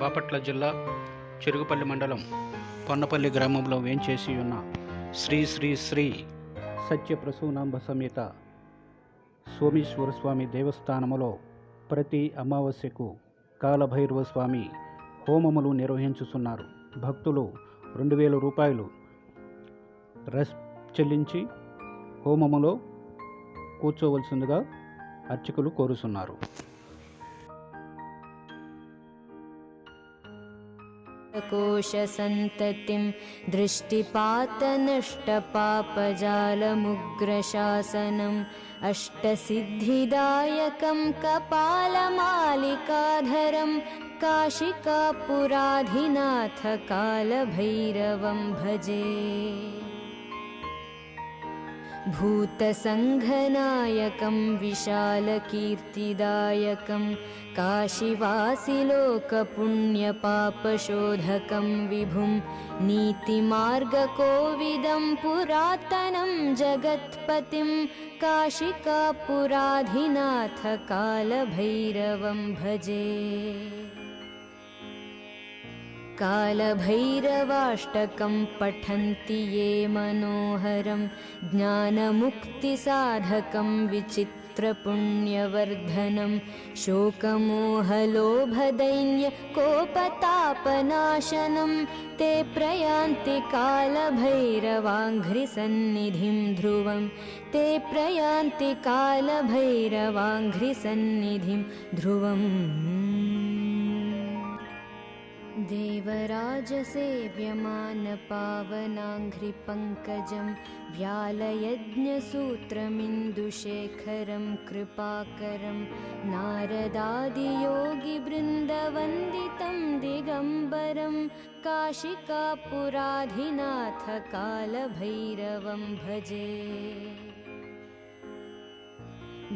బాపట్ల జిల్లా చెరుగుపల్లి మండలం కొన్నపల్లి గ్రామంలో వేంచేసి ఉన్న శ్రీ శ్రీ శ్రీ సత్య ప్రసూనాంబ సమేత సోమేశ్వర స్వామి దేవస్థానములో ప్రతి అమావాస్యకు కాలభైరవ స్వామి హోమములు నిర్వహించుతున్నారు భక్తులు రెండు వేల రూపాయలు రస్ చెల్లించి హోమములో కూర్చోవలసిందిగా అర్చకులు కోరుతున్నారు कोशसन्ततिं दृष्टिपातनष्टपापजालमुग्रशासनम् अष्टसिद्धिदायकं कपालमालिकाधरं काशिकापुराधिनाथ कालभैरवं भजे भूतसङ्घनायकं विशालकीर्तिदायकं काशिवासिलोकपुण्यपापशोधकं विभुं नीतिमार्गकोविदं पुरातनं जगत्पतिं काशिकापुराधिनाथ कालभैरवं भजे कालभैरवाष्टकं पठन्ति ये मनोहरं ज्ञानमुक्तिसाधकं विचित्रपुण्यवर्धनं शोकमोहलोभदैन्यकोपतापनाशनं ते प्रयान्ति कालभैरवाङ्घ्रिसन्निधिं ध्रुवं ते प्रयान्ति कालभैरवाङ्घ्रिसन्निधिं ध्रुवम् देवराजसेव्यमानपावनाङ्घ्रिपङ्कजं व्यालयज्ञसूत्रमिन्दुशेखरं कृपाकरं नारदादियोगिवृन्दवन्दितं दिगम्बरं काशिकापुराधिनाथ कालभैरवं भजे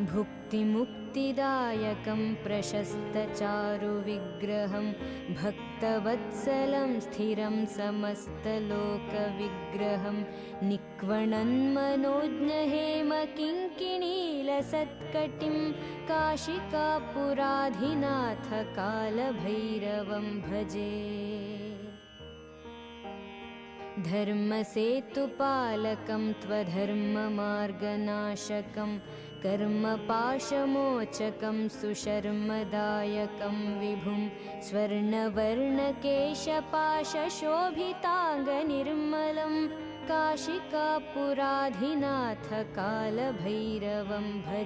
भुक्तिमुक्तिदायकं प्रशस्तचारुविग्रहं भक्तवत्सलं स्थिरं समस्तलोकविग्रहं निक्वणन्मनोज्ञहेमकिङ्किणीलसत्कटिं काशिकापुराधिनाथ कालभैरवं भजे धर्मसेतुपालकं त्वधर्ममार्गनाशकं कर्मपाशमोचकं सुशर्मदायकं विभुं स्वर्णवर्णकेशपाशशोभिताङ्गनिर्मलं काशिकापुराधिनाथ कालभैरवं भजे